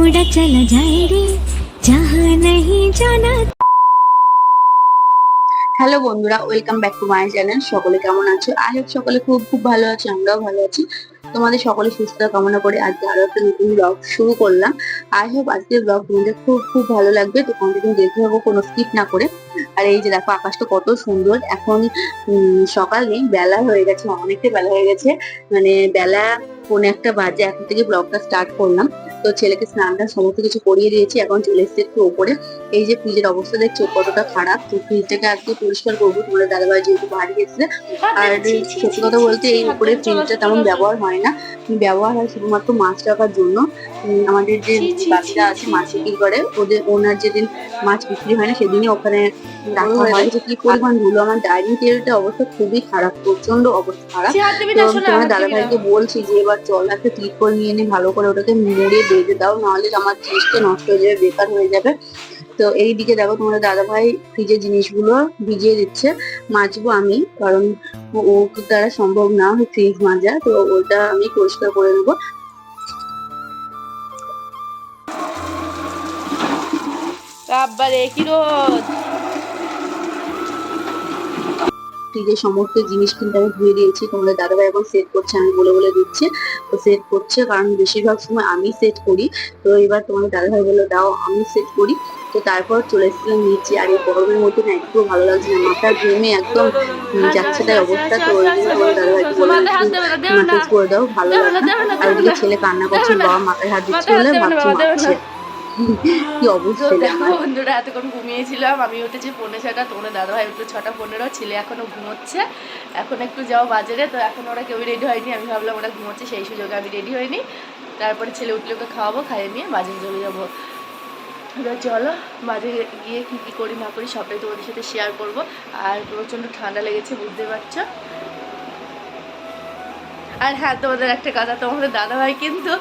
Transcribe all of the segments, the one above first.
तो पंख लेके उड़ा चला जाए रे जहाँ नहीं जाना হ্যালো বন্ধুরা welcome back to my channel সকলে কেমন আছো আই হোপ সকলে খুব খুব ভালো আছো আমরাও ভালো আছি তোমাদের সকলে সুস্থতা কামনা করে আজকে আরো একটা নতুন ব্লগ শুরু করলাম আই হোপ আজকের ব্লগ তোমাদের খুব খুব ভালো লাগবে তো কন্টিনিউ দেখতে হবে কোনো স্কিপ না করে আর এই যে দেখো আকাশটা কত সুন্দর এখন উম, সকাল নেই বেলা হয়ে গেছে অনেকটা বেলা হয়ে গেছে মানে বেলা পৌনে একটা বাজে এখন থেকে ব্লগটা স্টার্ট করলাম তো ছেলেকে স্নানটা সমস্ত কিছু করিয়ে দিয়েছি এখন চলে এসেছে একটু ওপরে। এই যে ফ্রিজের অবস্থা দেখছ কতটা খারাপ। তো ফ্রিজটাকে আজকে পরিষ্কার করব তোমাদের দাদাভাই যেহেতু বাড়ি গেছে। আর সত্যি কথা বলতে এই উপরে ফ্রিজটা তেমন ব্যবহার হয় না। ব্যবহার হয় শুধুমাত্র মাছ রাখার জন্য। আমাদের যে বাচ্চা আছে মাছ বিক্রি করে ওদের ওনার যেদিন মাছ বিক্রি হয় না সেদিনই ওখানে রাখা হয় যে কি পরিমাণ ধুলো আমার ডাইনিং টেবিলটা অবস্থা খুবই খারাপ প্রচণ্ড অবস্থা খারাপ। তোমার দাদা বলছি যে এবার একটা ত্রিপল নিয়ে এনে ভালো করে ওটাকে মুড়ে বেঁধে দাও নাহলে আমার জিনিসটা নষ্ট হয়ে যাবে বেকার হয়ে যাবে। তো এই দিকে দেখো তোমাদের দাদা ভাই ফ্রিজের জিনিসগুলো ভিজিয়ে দিচ্ছে মাজবো আমি কারণ ও- দ্বারা সম্ভব না ফ্রিজ মাজা তো ওটা আমি পরিষ্কার করে নেব। বাবারে কি রোদ? ফ্রিজের সমস্ত জিনিস কিন্তু আমি ধুয়ে দিয়েছি তোমাদের দাদাভাই এখন সেট করছে আমি বলে বলে দিচ্ছি। সেট করছে কারণ বেশিরভাগ সময় আমি সেট করি। তো এবার তোমার দাদাভাই বলল দাও আমি সেট করি। তো তারপর চলে এসেছিলাম নিচে আর এই গরমের মধ্যে না একটু ভালো লাগছে না। মাথা ঘেমে একদম যাচ্ছে তাই অবস্থা। তো ওই জন্য দাদাভাইকে বললাম মাসাজ করে দাও ভালো লাগছে লাগবে আর ওদিকে ছেলে কান্না করছে বাবা মাথায় হাত দিচ্ছে বলে ভাবছে। মারছে বন্ধুরা এতক্ষণ ঘুমিয়েছিলাম। আমি উঠেছি পৌনে ছটা তোমাদের দাদাভাই উঠল ছটা পনেরো, ছেলে এখনও ঘুমোচ্ছে। এখন একটু যাও বাজারে, তো এখন ওরা কেউ রেডি হয়নি। আমি ভাবলাম ওরা ঘুমোচ্ছে, সেই সুযোগে আমি রেডি হয়নি তারপরে ছেলে উঠলে ওকে খাওয়াবো, খাইয়ে নিয়ে বাজারে চলে যাব। এবার চলো, বাজারে গিয়ে কী কী করি না করি সবটাই তোমাদের সাথে শেয়ার করব। আর প্রচণ্ড ঠান্ডা লেগেছে, বুঝতে পারছ? আর হ্যাঁ তোমাদের একটা কথা, তোমাদের দাদাভাই কিন্তু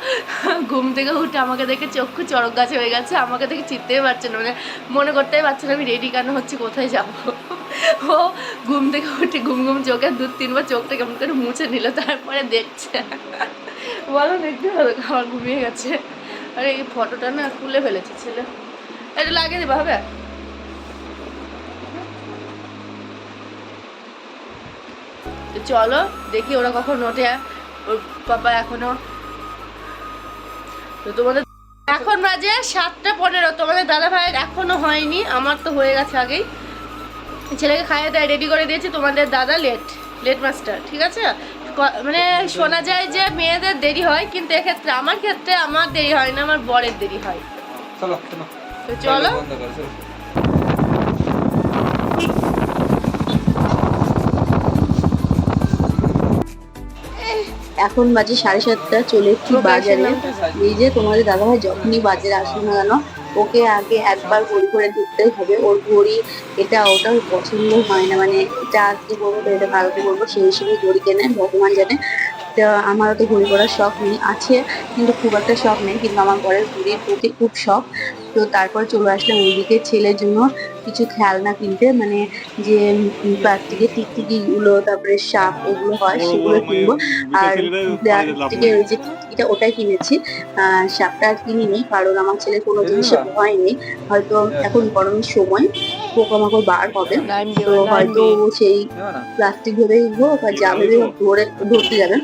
ঘুম থেকে উঠে আমাকে দেখে চক্ষু চড়ক গাছে হয়ে গেছে, আমাকে দেখে চিনতেই পারছে না মানে মনে করতেই পারছে না আমি রেডি কেন হচ্ছে, কোথায় যাব? ও ঘুম থেকে উঠে ঘুম ঘুম চোখে দু তিনবার চোখটা কেমন করে মুছে নিল, তারপরে দেখছে। বলো দেখতে ভালো আমার ঘুমিয়ে গেছে। আরে, এই ফটোটা না খুলে ফেলেছে, ছেলে। এটা লাগিয়ে দেবা হবে চলো দেখি ওরা কখন ওঠে। ওর পাপা এখনও। তো তোমাদের এখন বাজে সাতটা পনেরো। তোমাদের দাদা ভাইয়ের এখনও হয়নি আমার তো হয়ে গেছে আগেই। ছেলেকে খাইয়ে দেয় রেডি করে দিয়েছি তোমাদের দাদা লেট লেট মাস্টার ঠিক আছে? মানে শোনা যায় যে মেয়েদের দেরি হয় কিন্তু এক্ষেত্রে আমার ক্ষেত্রে আমার দেরি হয় না আমার বরের দেরি হয়। চলো চলো। এখন বাজে সাড়ে সাতটা চলে এসেছি বাজারে। এই যে তোমাদের দাদাভাই যখনই বাজারে আসুন না কেন ওকে আগে একবার ঘড়ি করে দেখতে হবে। ওর ঘড়ি এটা ওটা পছন্দ হয় না। মানে এটা আজকে বলব এটা কালকে বলব সেই হিসেবে ঘড়ি কেনে ভগবান জানে। তো আমারও তো ঘুড়ি করার শখ নেই। আছে কিন্তু খুব একটা শখ নেই কিন্তু আমার ঘরের ঘুড়ির প্রতি খুব শখ। তো তারপর চলে আসলাম ওইদিকে ছেলের জন্য কিছু খেলনা কিনতে। মানে যে প্লাস্টিকের টিকটিকিগুলো তারপরে সাপ ওগুলো হয় সেগুলো কিনবো। আর প্লাস্টিকের ওই যে টিকটিকিটা ওটাই কিনেছি। সাপটা আর কিনিনি কারণ আমার ছেলে কোনো জিনিসে ভয় নেই হয়তো এখন গরমের সময় পোকামাকড় বার হবে। তো হয়তো সেই প্লাস্টিক ভেবেই হোক আর যা ভেবে ধরে ধরতে যাবে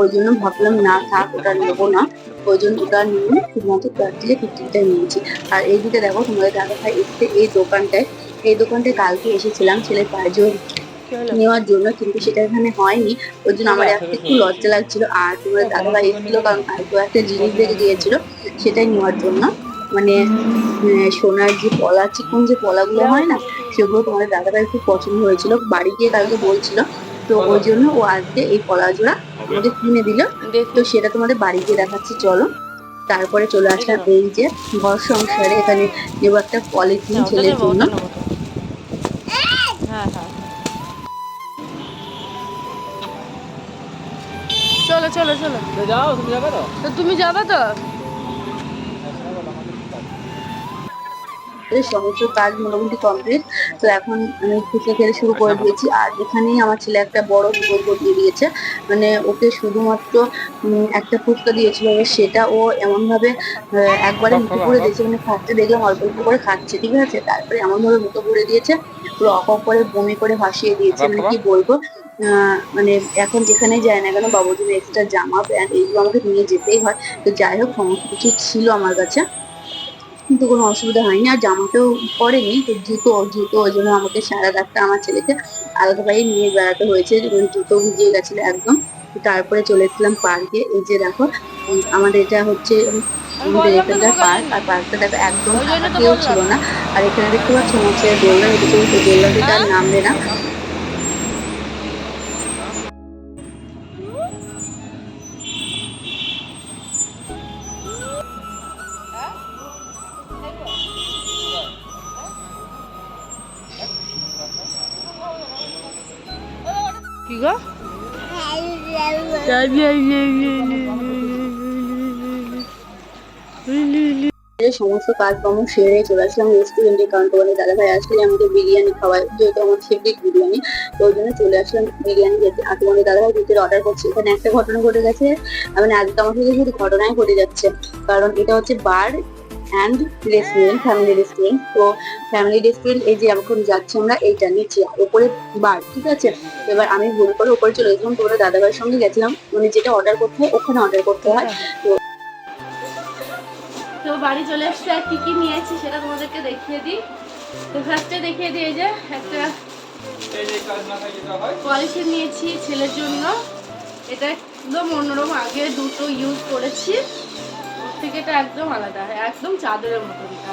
ওই জন্য ভাবলাম না থাক ওটা নেব না। ওই জন্য ওটা নিয়ে শুধুমাত্র প্লাস্টিকের টিকটিকটা নিয়েছি। আর এইদিকে দেখো তোমাদের দাদা ভাই এসছে এই দোকানটায়। এই দোকানটায় কালকে এসেছিলাম। ছেলের পায়ে জোর নেওয়ার জন্য কিন্তু সেটা এখানে হয়নি। ওই জন্য আমার একটা একটু লজ্জা লাগছিল। আর তোমার দাদাভাই এসেছিল কারণ কালকে একটা জিনিস দেখে দিয়েছিল সেটাই নেওয়ার জন্য। মানে সোনার যে পলা চিকন যে পলাগুলো হয় না সেগুলো তোমাদের দাদা ভাই খুব পছন্দ হয়েছিল। বাড়ি গিয়ে কালকে বলছিল তো ওই জন্য ও আজকে এই পলা জোড়া আমাদের কিনে দিল। তো সেটা তোমাদের বাড়ি গিয়ে দেখাচ্ছি চলো। তারপরে চলে আসলাম এই যে ঘর সংসারে এখানে নেব একটা পলিথিন ছেলের জন্য। চলো চলো। যাও তুমি যাবে তো? তো তুমি যাবে তো? সমস্ত কাজ মোটামুটি কমপ্লিট তো এখন আমি ফুচকা খেতে শুরু করে দিয়েছি। আর এখানেই আমার ছেলে একটা বড় ভুল ঘটিয়ে দিয়েছে। মানে ওকে শুধুমাত্র একটা ফুচকা দিয়েছিল। সেটা ও এমন ভাবে একবারে মুখে করে দিয়েছে। মানে ফার্স্টে দেখলাম অল্প অল্প করে খাচ্ছে ঠিক আছে? তারপরে এমন ভাবে মুখে ভরে দিয়েছে। পুরো অপ করে বমি করে ভাসিয়ে দিয়েছে। মানে কি বলব? মানে এখন যেখানে যায় না কেন জন্য এক্সট্রা জামা প্যান্ট এইগুলো আমাকে নিয়ে যেতেই হয়। তো যাই হোক সমস্ত কিছু ছিল আমার কাছে। কিন্তু কোনো অসুবিধা হয়নি। আর জামাতেও পরেনি। তো জুতো জুতো ওই জন্য আমাকে সারা রাতটা আমার ছেলেকে আলাদা পায়ে নিয়ে বেড়াতে হয়েছে। যেমন জুতো ভিজিয়ে গেছিল একদম। তারপরে চলে এসেছিলাম পার্কে। এই যে দেখো আমাদের এটা হচ্ছে আমাদের এখানকার পার্ক। আর পার্কটা দেখো একদম কেউ ছিল না। আর এখানে দেখতে পাচ্ছ ছেলে দোলনা রেখেছে তো দোলনা থেকে আর নামবে না। সমস্ত কাজকর্ম সেরে চলে আসলাম রেস্টুরেন্টে কারণ তোমাদের দাদা ভাই আসলে আমাকে বিরিয়ানি খাওয়ায়, যেহেতু আমার ফেভারিট বিরিয়ানি, তো ওই জন্য চলে আসলাম বিরিয়ানি খেতে। আর তোমাদের দাদা ভাই ভিতরে অর্ডার করছে। এখানে একটা ঘটনা ঘটে গেছে। মানে আজকে আমার সাথে ঘটনাই ঘটে যাচ্ছে, কারণ এটা হচ্ছে bar and restaurant family restaurant তো ফ্যামিলি রেস্টুরেন্ট এই যে এখন যাচ্ছি আমরা, এইটা নিচে উপরে বার, ঠিক আছে? এবার আমি ভুল করে উপরে চলে গেছিলাম তোমাদের দাদা ভাইয়ের সঙ্গে গেছিলাম। মানে যেটা অর্ডার করতে হয় ওখানে অর্ডার করতে হয়। তো বাড়ি চলে এসছে, আর কি কি নিয়েছি সেটা তোমাদেরকে দেখিয়ে দিই। তো ফার্স্টে দেখিয়ে এই যে একটা নিয়েছি ছেলের জন্য। এটা একদম অন্যরকম, আগে দুটো ইউজ করেছি। থেকে এটা একদম আলাদা হয় একদম চাদরের মতো এটা।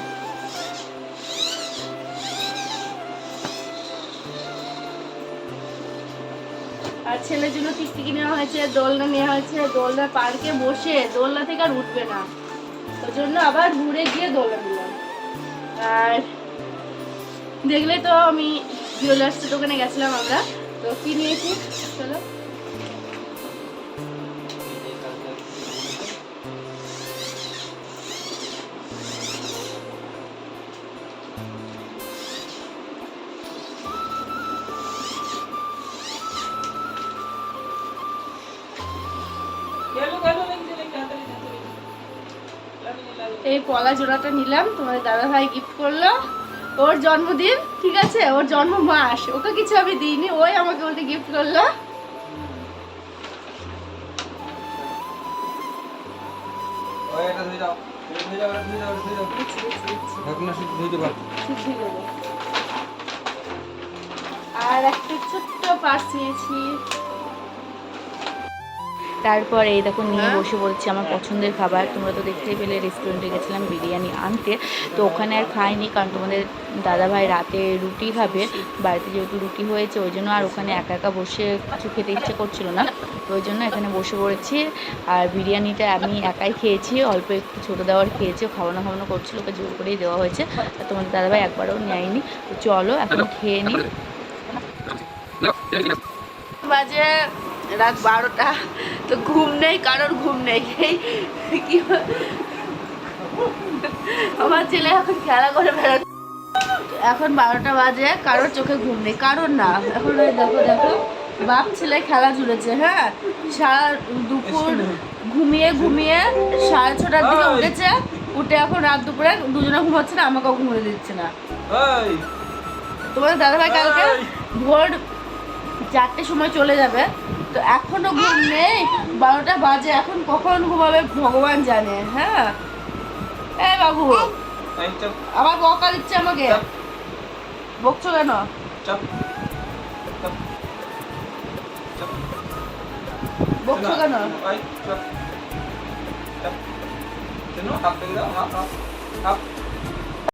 আর ছেলের জন্য টিকটিকি নেওয়া হয়েছে, দোলনা নেওয়া হয়েছে, দোলনা পার্কে বসে দোলনা থেকে আর উঠবে না। ওর জন্য আবার ঘুরে গিয়ে দোলনা নিলাম। আর দেখলে তো আমি জুয়েলার্সের দোকানে গেছিলাম আমরা। তো কি নিয়েছি? চলো। এই পলা জোড়াটা নিলাম তোমার দাদা ভাই গিফট করল। ওর জন্মদিন ঠিক আছে? ওর জন্ম মাস ওকে কিছু আমি দিইনি ওই আমাকে ওটা গিফট করল। আর একটা ছোট্ট পার্স নিয়েছি। তারপর এই দেখো নিয়ে হ্যাঁ? বসে বলছি আমার পছন্দের খাবার তোমরা তো দেখতেই পেলে রেস্টুরেন্টে গেছিলাম বিরিয়ানি আনতে। তো ওখানে আর খাইনি কারণ তোমাদের দাদাভাই রাতে রুটি খাবে বাড়িতে যেহেতু রুটি হয়েছে ওই জন্য আর ওখানে একা একা বসে কিছু খেতে ইচ্ছে করছিল না। তো ওই জন্য এখানে বসে পড়েছি আর বিরিয়ানিটা আমি একাই খেয়েছি অল্প একটু ছোটো দেওয়ার খেয়েছি খাওয়ানো খাওয়ানো করছিল ওকে জোর করেই দেওয়া হয়েছে। আর তোমাদের দাদাভাই একবারও নেয়নি। তো চলো এখন খেয়ে নিই বাজে রাত বারোটা তো ঘুম নেই কারোর ঘুম নেই। এই কি আমার ছেলে এখন খেলা করে বেড়াচ্ছে। এখন বারোটা বাজে কারোর চোখে ঘুম নেই কারোর না। এখন দেখো দেখো বাপ ছেলে খেলা জুড়েছে হ্যাঁ? সারা দুপুর ঘুমিয়ে ঘুমিয়ে সাড়ে ছটার দিকে উঠেছে উঠে এখন রাত দুপুরে দুজনে ঘুমাচ্ছে না আমাকেও ঘুমোতে দিচ্ছে না। তোমাদের দাদাভাই কালকে ভোর চারটের সময় চলে যাবে তো এখনও ঘুম নেই। বারোটা বাজে এখন কখন ঘুমাবে ভগবান জানে হ্যাঁ? এই বাবু আবার বকা দিচ্ছে আমাকে। বকছো কেন? চাপ। চাপ। চাপ। বকছো কেন? কেন হাত থেকে দাও হাত হাত হাত